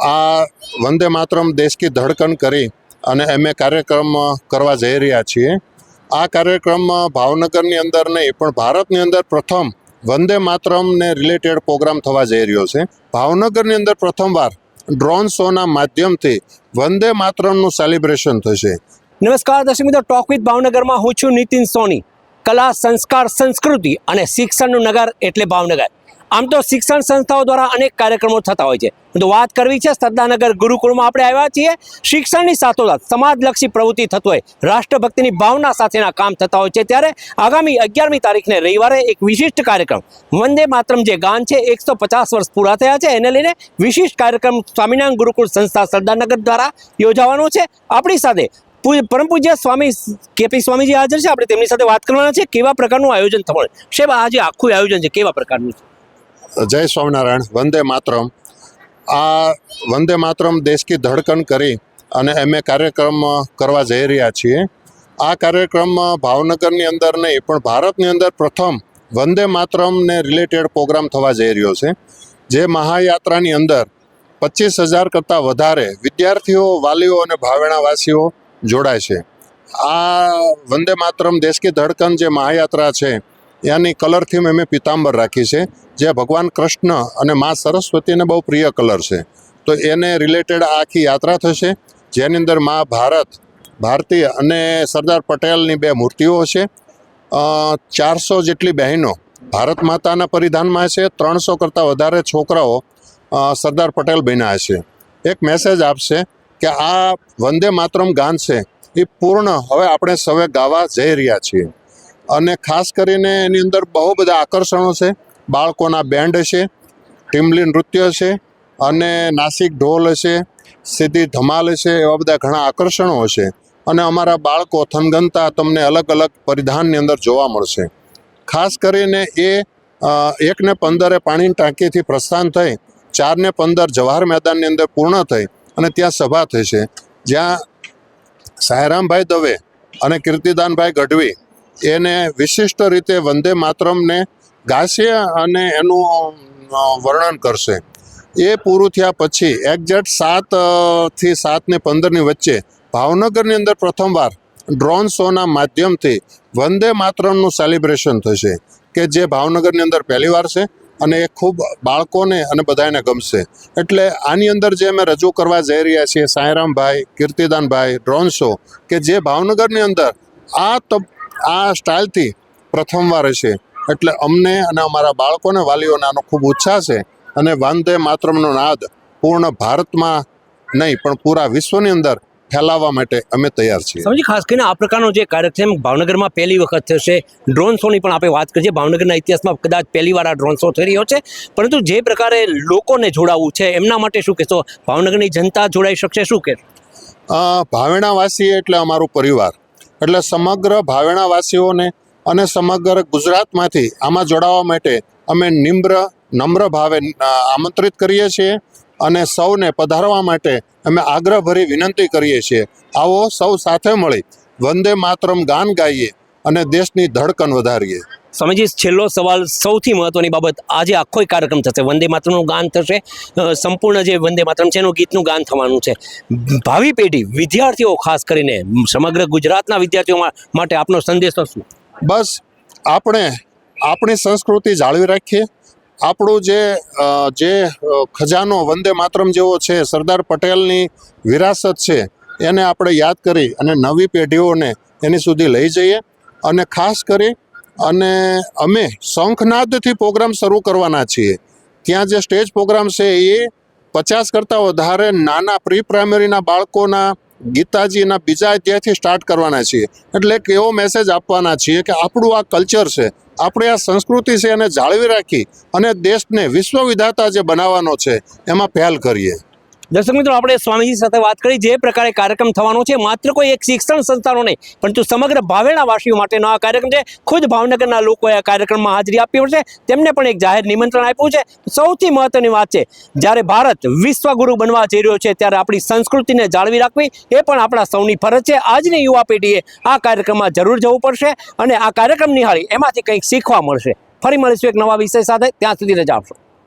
આ વંદે માતરમ દેશ કી ધડકન કરી અને અમે કાર્યક્રમ કરવા જઈ રહ્યા છીએ. આ કાર્યક્રમ ભાવનગરની અંદર નહીં, પણ ભારતની અંદર પ્રથમ વંદે માતરમને રિલેટેડ પ્રોગ્રામ થવા જઈ રહ્યો છે. ભાવનગરની અંદર પ્રથમવાર ડ્રોન શોના માધ્યમથી વંદે માતરમનું સેલિબ્રેશન થશે. નમસ્કાર, દર્શક મિત્રો ટોક વિથ ભાવનગરમાં હું છું નીતિન સોની. કલા, સંસ્કાર, સંસ્કૃતિ અને શિક્ષણનું નગર એટલે ભાવનગર. આમ તો શિક્ષણ સંસ્થાઓ દ્વારા અનેક કાર્યક્રમો થતા હોય છે. તો વાત કરવી છે, સરદારનગર ગુરુકુળમાં આપણે આવ્યા છીએ. શિક્ષણની સાથોસાથ સમાજલક્ષી પ્રવૃત્તિ થતું હોય, રાષ્ટ્રભક્તિની ભાવના સાથેના કામ થતા હોય છે. ત્યારે આગામી અગિયારમી તારીખને રવિવારે એક વિશિષ્ટ કાર્યક્રમ, વંદે માતરમ જે ગાન છે, એકસો વર્ષ પૂરા થયા છે. એને લઈને વિશિષ્ટ કાર્યક્રમ સ્વામિનારાયણ ગુરુકુળ સંસ્થા સરદારનગર દ્વારા યોજાવાનો છે. આપણી સાથે પરમ પૂજ્ય સ્વામી કેપી સ્વામીજી હાજર છે. આપણે તેમની સાથે વાત કરવાના છે. કેવા પ્રકારનું આયોજન થવાનું છે? આજે આખું આયોજન છે, કેવા પ્રકારનું છે? જય સ્વામિનારાયણ, વંદે માતરમ. આ વંદે માતરમ દેશ કી ધડકન કરી અને અમે કાર્યક્રમ કરવા જઈ રહ્યા છીએ. આ કાર્યક્રમ ભાવનગરની અંદર નહીં, પણ ભારતની અંદર પ્રથમ વંદે માતરમને રિલેટેડ પ્રોગ્રામ થવા જઈ રહ્યો છે. જે મહાયાત્રાની અંદર પચીસ હજાર કરતાં વધારે વિદ્યાર્થીઓ, વાલીઓ અને ભાવેણાવાસીઓ જોડાય છે. આ વંદે માતરમ દેશ કી ધડકન જે મહાયાત્રા છે એની કલર થીમ અમે પિતાંબર રાખી છે, જે ભગવાન કૃષ્ણ અને મા સરસ્વતીને બહુ પ્રિય કલર છે. તો એને રિલેટેડ આખી યાત્રા થશે, જેની અંદર મા ભારત ભારતી અને સરદાર પટેલની બે મૂર્તિઓ છે. ચારસો જેટલી બહેનો ભારત માતાના પરિધાનમાં છે, ત્રણસો કરતાં વધારે છોકરાઓ સરદાર પટેલ બન્યા છે. એક મેસેજ આપશે કે આ વંદે માતરમ ગાન છે, એ પૂર્ણ હવે આપણે સૌએ ગાવા જઈ રહ્યા છીએ. અને ખાસ કરીને એની અંદર બહુ બધા આકર્ષણો છે. બાળકોના બેન્ડ છે ટીમલી નૃત્ય છે અને નાસિક ઢોલ છે સીધી ધમાલ છે એવા બધા ઘણા આકર્ષણો છે અને અમારા બાળકો થનગનતા તમને અલગ અલગ પરિધાનની અંદર જોવા મળશે. ખાસ કરીને એ એકને પંદરે પાણીની ટાંકીથી પ્રસ્થાન થઈ, ચારને પંદર જવાહર મેદાનની અંદર પૂર્ણ થઈ અને ત્યાં સભા થશે. જ્યાં સાયરામભાઈ દવે અને કીર્તિદાનભાઈ ગઢવી એને વિશિષ્ટ રીતે વંદે માતરમને ગાશે અને એનું વર્ણન કરશે. એ પૂરું થયા પછી એક્ઝેક્ટ સાત અ, થી સાત ને પંદરની વચ્ચે ભાવનગરની અંદર પ્રથમવાર ડ્રોન શોના માધ્યમથી વંદે માતરમનું સેલિબ્રેશન થશે કે જે ભાવનગરની અંદર પહેલીવાર છે અને એ ખૂબ બાળકોને અને બધાને ગમશે. એટલે આની અંદર જે અમે રજૂ કરવા જઈ રહ્યા છીએ સાંઈરામભાઈ કીર્તિદાનભાઈ ડ્રોન શો કે જે ભાવનગરની અંદર આ આ સ્ટાઇલથી પ્રથમવાર હશે એટલે અમને અને અમારા બાળકોને વાલીઓને આનો ખૂબ ઉત્સાહ છે અને વંદે માતરમનો નાદ પૂર્ણ ભારતમાં નહીં પણ પૂરા વિશ્વની અંદર ફેલાવવા માટે અમે તૈયાર છીએ. સમજી ખાસ કરીને આ પ્રકારનો જે કાર્યક્રમ ભાવનગરમાં પહેલી વખત થશે. ડ્રોન શોની પણ આપણે વાત કરીએ. ભાવનગરના ઇતિહાસમાં કદાચ પહેલીવાર આ ડ્રોન શો થઈ રહ્યો છે. પરંતુ જે પ્રકારે લોકોને જોડાવવું છે એમના માટે શું કહેશો? ભાવનગરની જનતા જોડાઈ શકશે શું કે ભાવેણાવાસી એટલે અમારું પરિવાર. એટલે સમગ્ર ભાવેણાવાસીઓને અને સમગ્ર ગુજરાતમાંથી આમાં જોડાવા માટે અમે નિમ્ર, નમ્ર ભાવે આમંત્રિત કરીએ છીએ અને સૌને પધારવા માટે અમે આગ્રહભરી વિનંતી કરીએ છીએ. આવો સૌ સાથે મળી વંદે માતરમ ગાન ગાઈએ અને દેશની ધડકન વધારીએ. સ્વામીજી, છેલ્લો સવાલ સૌથી મહત્વની બાબત આજે આખો કાર્યક્રમ થશે. વંદે માતરમનું ગાન થશે. સંપૂર્ણ જે વંદે માતરમ છે એનું ગીતનું ગાન થવાનું છે. ભાવિ પેઢી, વિદ્યાર્થીઓ ખાસ કરીને, સમગ્ર ગુજરાતના વિદ્યાર્થીઓ માટે આપનો સંદેશ શું? બસ, આપણે, આપણી સંસ્કૃતિ જાળવી રાખીએ. આપણું જે જે ખજાનો વંદે માતરમ જેવો છે, સરદાર પટેલની વિરાસત છે, એને આપણે યાદ કરી અને નવી પેઢીઓને એની સુધી લઈ જઈએ. અને ખાસ કરી અને અમે શંખનાદથી પ્રોગ્રામ શરૂ કરવાના છીએ. ત્યાં જે સ્ટેજ પ્રોગ્રામ છે એ પચાસ કરતાં વધારે નાના પ્રી પ્રાઇમરીના બાળકોના, ગીતાજીના બીજા અધ્યાયથી સ્ટાર્ટ કરવાના છીએ. એટલે એક એવો મેસેજ આપવાના છીએ કે આપણું આ કલ્ચર છે, આપણે આ સંસ્કૃતિ છે એને જાળવી રાખી અને દેશને વિશ્વ વિધાતા જે બનાવવાનો છે, એમાં પહેલ કરીએ. દર્શક મિત્રો, આપણે સ્વામીજી સાથે વાત કરી. જે પ્રકારે કાર્યક્રમ થવાનો છે, માત્ર કોઈ એક શિક્ષણ સંસ્થાનો નહીં, પરંતુ સમગ્ર ભાવેણા વાસીઓ માટેનો આ કાર્યક્રમ છે. ખુદ ભાવનગરના લોકોએ આ કાર્યક્રમમાં હાજરી આપી છે. તેમને પણ એક જાહેર નિમંત્રણ આપ્યું છે. સૌથી મહત્વની વાત છે, જ્યારે ભારત વિશ્વગુરુ બનવા જઈ રહ્યો છે, ત્યારે આપણી સંસ્કૃતિને જાળવી રાખવી એ પણ આપણા સૌની ફરજ છે. આજની યુવા પેઢીએ આ કાર્યક્રમમાં જરૂર જવું પડશે અને આ કાર્યક્રમ નિહાળી એમાંથી કંઈક શીખવા મળશે. ફરી મળીશું એક નવા વિષય સાથે. ત્યાં સુધી રજા આપશો.